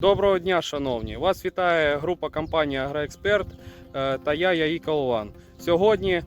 Доброго дня, шановні! Вас вітає група компанії Агроексперт е, та я Яї Колован. Сьогодні е,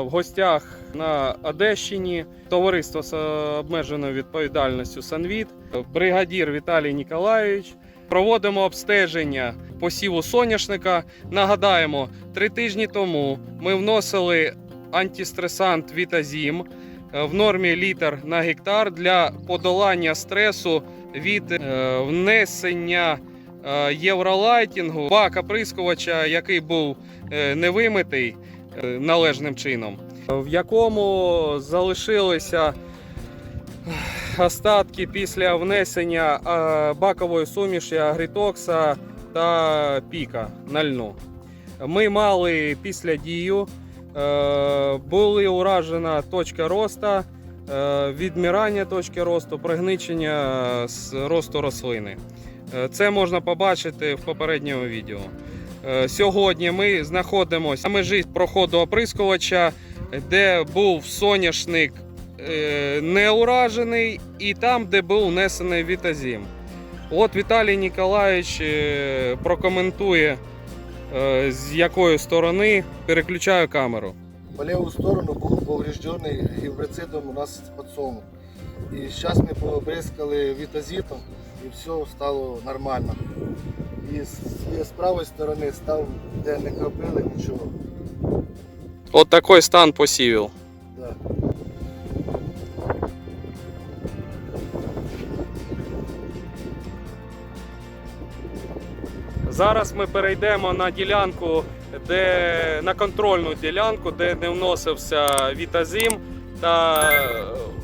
в гостях на Одещині товариство з обмеженою відповідальністю Санвіт, бригадір Віталій Ніколаєвич. Проводимо обстеження посіву соняшника. Нагадаємо, три тижні тому ми вносили антистресант Вітазім в нормі літр на гектар для подолання стресу від е, внесення е, євролайтінгу бак оприскувача, який був е, невимитий е, належним чином, в якому залишилися остатки після внесення е, бакової суміші агрітокса та піка на льну. Ми мали після дію, е, були уражена точка росту, е, відмірання точки росту, пригничення з росту рослини. Е, Це можна побачити в попередньому відео. Е, Сьогодні ми знаходимося на межі проходу оприскувача, де був соняшник е, не уражений, і там, де був внесений вітазім. От Віталій Ніколаєвич е, прокоментує, е, з якої сторони переключаю камеру. По ліву сторону був повреждений гібрицидом у нас подсолнух. І зараз ми побризкали вітазітом і все стало нормально. І з, і з правої сторони став, де не кропили нічого. От такий стан посівів. Зараз ми перейдемо на ділянку, де на контрольну ділянку, де не вносився вітазім та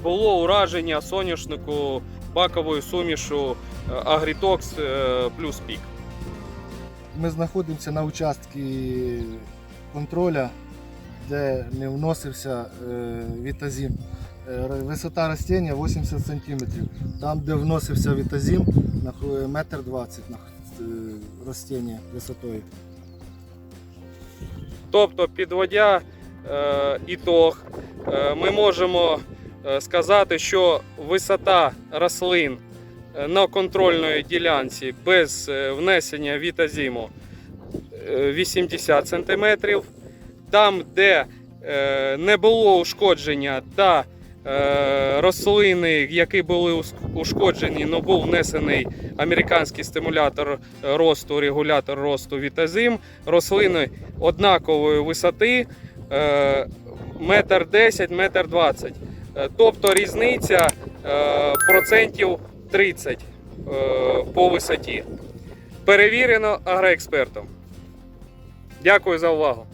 було ураження соняшнику баковою сумішу Агрітокс плюс пік. Ми знаходимося на участку контроля, де не вносився е, вітазім. Е, Висота ростіння 80 см. Там, де вносився вітазім, метр 20 на е, ростіння висотою. Тобто, підводя е, ітог, е, ми можемо е, сказати, що висота рослин е, на контрольної ділянці без внесення вітазіму е, 80 см. Там, де не було ушкодження та рослини, які були ушкоджені, але був внесений американський стимулятор росту, регулятор росту вітазим, рослини однакової висоти е, метр 10, метр 20. Е, Тобто різниця е, процентів 30 е, по висоті. Перевірено агроекспертом. Дякую за увагу.